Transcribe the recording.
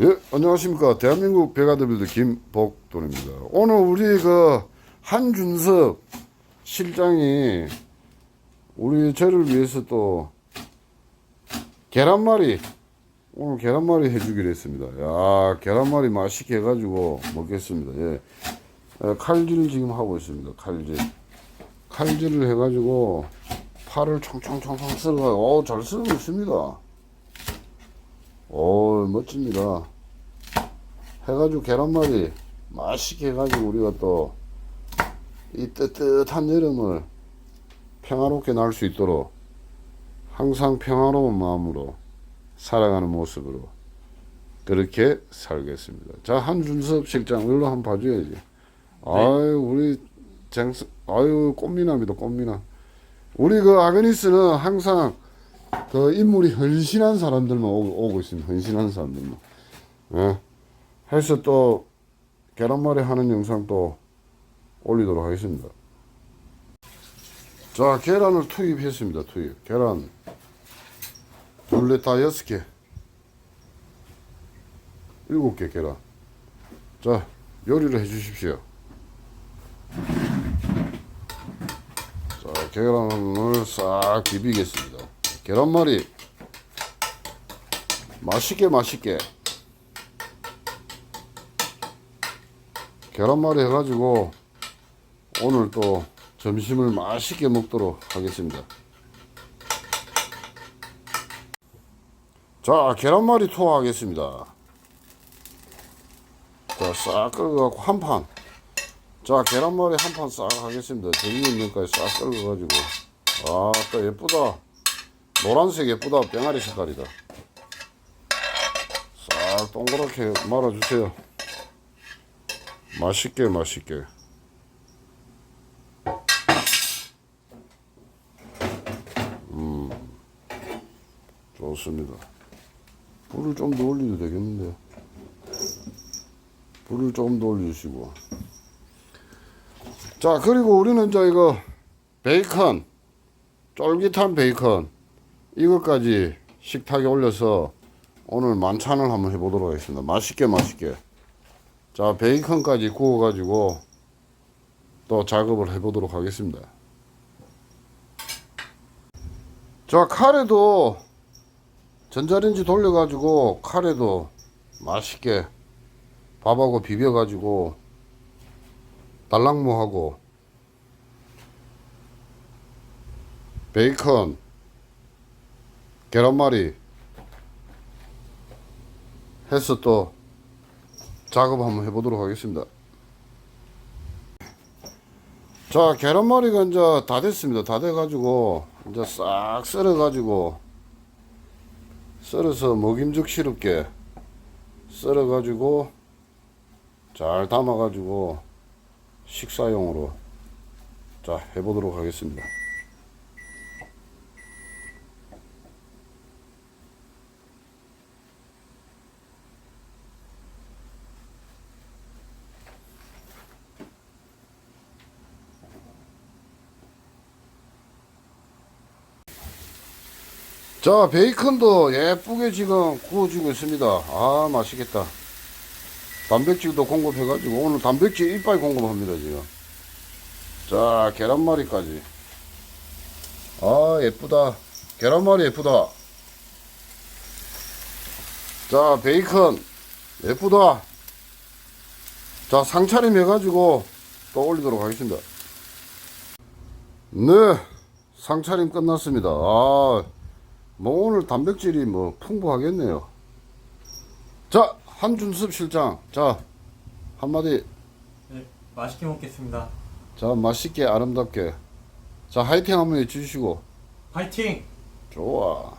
예, 안녕하십니까. 대한민국 배가드빌드 김복돈입니다. 오늘 우리 그 한준섭 실장이 우리 저를 위해서 또 계란말이 오늘 계란말이 해주기로 했습니다. 야, 계란말이 맛있게 해가지고 먹겠습니다. 예. 예, 칼질 지금 하고 있습니다. 칼질. 칼질을 해가지고 파를 총총총총 썰어가지고, 오, 잘 썰고 있습니다. 오 멋집니다. 해가지고 계란말이 맛있게 해가지고 우리가 또 이 뜨뜻한 여름을 평화롭게 날 수 있도록 항상 평화로운 마음으로 살아가는 모습으로 그렇게 살겠습니다. 자 한준섭 실장 얼른 한번 봐줘야지. 아유 우리 쟁스 아유 꽃미남이다 꽃미남. 우리 그 아그니스는 항상 그 인물이 헌신한 사람들만 오고, 오고 있습니다. 헌신한 사람들만. 예. 해서 또 계란말이 하는 영상 또 올리도록 하겠습니다. 자, 계란을 투입했습니다. 투입. 계란 둘레 다 여섯 개. 일곱 개 계란. 자, 요리를 해 주십시오. 자, 계란을 싹 비비겠습니다. 계란말이 맛있게 맛있게 계란말이 해가지고 오늘 또 점심을 맛있게 먹도록 하겠습니다. 자 계란말이 투하하겠습니다. 자싹 끓여갖고 한 판. 자 계란말이 한 판 싹 하겠습니다. 전분면까지 싹 끓여가지고 아 또 예쁘다. 노란색 예쁘다 병아리 색깔이다. 싹 동그랗게 말아주세요. 맛있게 맛있게. 음 좋습니다. 불을 좀 더 올려도 되겠는데. 불을 조금 더 올려주시고. 자 그리고 우리는 이제 이거 베이컨 쫄깃한 베이컨 이것까지 식탁에 올려서 오늘 만찬을 한번 해보도록 하겠습니다. 맛있게 맛있게. 자 베이컨까지 구워가지고 또 작업을 해보도록 하겠습니다. 자 카레도 전자레인지 돌려가지고 카레도 맛있게 밥하고 비벼가지고 달랑무하고 베이컨 계란말이 해서 또 작업 한번 해보도록 하겠습니다. 자, 계란말이가 이제 다 됐습니다. 다 돼가지고, 이제 싹 썰어가지고, 썰어서 먹임직스럽게 썰어가지고, 잘 담아가지고, 식사용으로, 자, 해보도록 하겠습니다. 자 베이컨도 예쁘게 지금 구워지고 있습니다. 아 맛있겠다. 단백질도 공급해 가지고 오늘 단백질 이빨 공급합니다 지금. 자 계란말이까지. 아 예쁘다. 계란말이 예쁘다. 자 베이컨. 예쁘다. 자 상차림 해 가지고 또 올리도록 하겠습니다. 네 상차림 끝났습니다. 아 뭐 오늘 단백질이 뭐 풍부하겠네요. 자 한준섭 실장 자 한마디 네, 맛있게 먹겠습니다. 자 맛있게 아름답게 자 화이팅 한번 해주시고 파이팅! 좋아